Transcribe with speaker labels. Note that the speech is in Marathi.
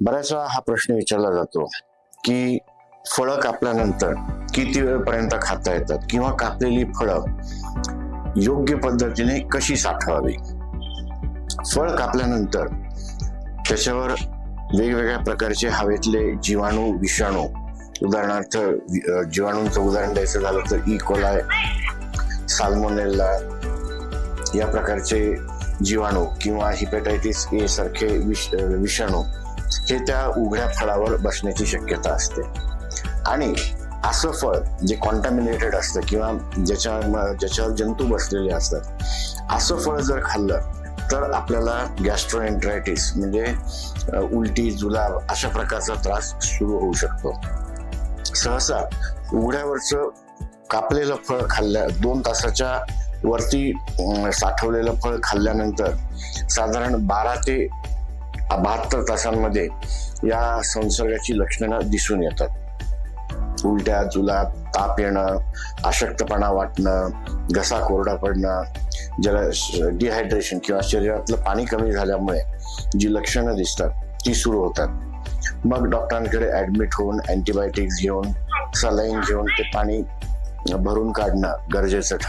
Speaker 1: बऱ्याच वेळा हा प्रश्न विचारला जातो की फळं कापल्यानंतर किती वेळपर्यंत खाता येतात किंवा कापलेली फळं योग्य पद्धतीने कशी साठवावी? फळ कापल्यानंतर त्याच्यावर वेगवेगळ्या प्रकारचे हवेतले जीवाणू विषाणू उदाहरणार्थ जीवाणूंचं उदाहरण द्यायचं झालं तर ई कोलाय साल्मोनेल्ला या प्रकारचे जीवाणू किंवा हिपेटायटिस ए सारखे विष विषाणू हे त्या उघड्या फळावर बसण्याची शक्यता असते. आणि असं फळ जे कॉन्टॅमिनेटेड असतं किंवा ज्याच्या ज्याच्यावर जंतू बसलेले असतात असं फळ जर खाल्लं तर आपल्याला गॅस्ट्रोएन्ट्रायटिस म्हणजे उलटी जुलाब अशा प्रकारचा त्रास सुरू होऊ शकतो. सहसा उघड्यावरचं कापलेलं फळ खाल्ल्या दोन तासाच्या वरती साठवलेलं फळ खाल्ल्यानंतर साधारण बारा ते बहात्तर तासांमध्ये या संसर्गाची लक्षणं दिसून येतात. उलट्या जुलाब ताप येणं अशक्तपणा वाटणं घसा कोरडा पडणं ज्याला डिहायड्रेशन किंवा शरीरातलं पाणी कमी झाल्यामुळे जी लक्षणं दिसतात ती सुरू होतात. मग डॉक्टरांकडे ऍडमिट होऊन अँटीबायोटिक्स घेऊन सलाईन घेऊन ते पाणी भरून काढणं गरजेचं ठरतं.